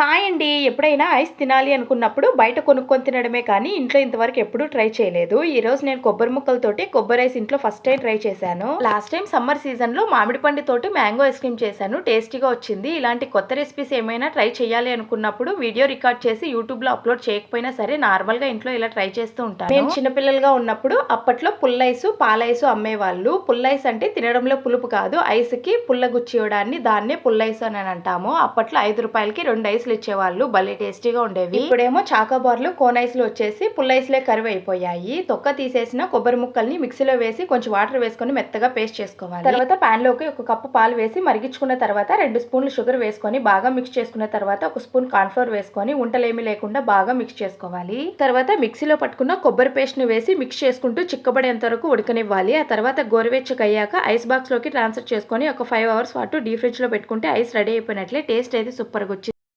Hi అండి. ఎప్పుడైనా ice తినాలి అనుకున్నప్పుడు బయట కొనుక్కొని తినడమే కానీ ఇంట్లో ఇంతవరకు ఎప్పుడూ ట్రై చేయలేదు. ఈ రోజు నేను కొబ్బరి ముక్కలతోటి కొబ్బరి ఐస్ ఇంట్లో ఫస్ట్ టైం ట్రై చేశాను. లాస్ట్ టైం సమ్మర్ సీజన్లో మామిడి పండు తోటి మ్యాంగో ఐస్ క్రీమ్ చేశాను. టేస్టీగా వచ్చింది. ఇలాంటి కొత్త రెసిపీస్ ఏమైనా ట్రై చేయాలి అనుకున్నప్పుడు వీడియో రికార్డ్ చేసి యూట్యూబ్లో అప్లోడ్ చేయకపోయినా సరే నార్మల్గా ఇంట్లో ఇలా ట్రై చేస్తూ ఉంటాను. నేను చిన్నపిల్లలుగా ఉన్నప్పుడు అప్పట్లో పుల్లైసు పాలైసు అమ్మేవాళ్ళు. పుల్లైస్ అంటే తినడంలో పులుపు కాదు. ఐస్కి పుల్ల గుచ్చియడాన్ని దాన్నే పుల్లైసు అని అంటాము. అప్పట్లో ఐదు రూపాయలకి రెండు ఐస్ ఐస్లు ఇచ్చేవాళ్ళు భలే టేస్టీగా ఉండేవి. ఇప్పుడేమో చాకోబార్లు కోన్ ఐస్లు వచ్చేసి పుల్ల ఐస్లే కరువు అయిపోయాయి తొక్క తీసేసిన కొబ్బరి ముక్కల్ని మిక్సీలో వేసి కొంచెం వాటర్ వేసుకొని మెత్తగా పేస్ట్ చేసుకోవాలి. తర్వాత పాన్లోకి ఒక కప్పు పాలు వేసి మరిగించుకున్న తర్వాత రెండు స్పూన్లు షుగర్ వేసుకొని బాగా మిక్స్ చేసుకున్న తర్వాత ఒక స్పూన్ కార్న్ఫ్లోర్ వేసుకొని ఉంటలేమి లేకుండా బాగా మిక్స్ చేసుకోవాలి. తర్వాత మిక్సీలో పట్టుకున్న కొబ్బరి పేస్ట్ని వేసి మిక్స్ చేసుకుంటూ చిక్కబడేంత వరకు ఉడకనివ్వాలి. ఆ తర్వాత గోరువెచ్చగా అయ్యాక ఐస్ బాక్స్లోకి ట్రాన్స్ఫర్ చేసుకొని ఒక ఫైవ్ అవర్స్ పాటు డీ ఫ్రిడ్జ్లో పెట్టుకుంటే ఐస్ రెడీ అయిపోయినట్లే టేస్ట్ అయితే సూపర్గా వచ్చింది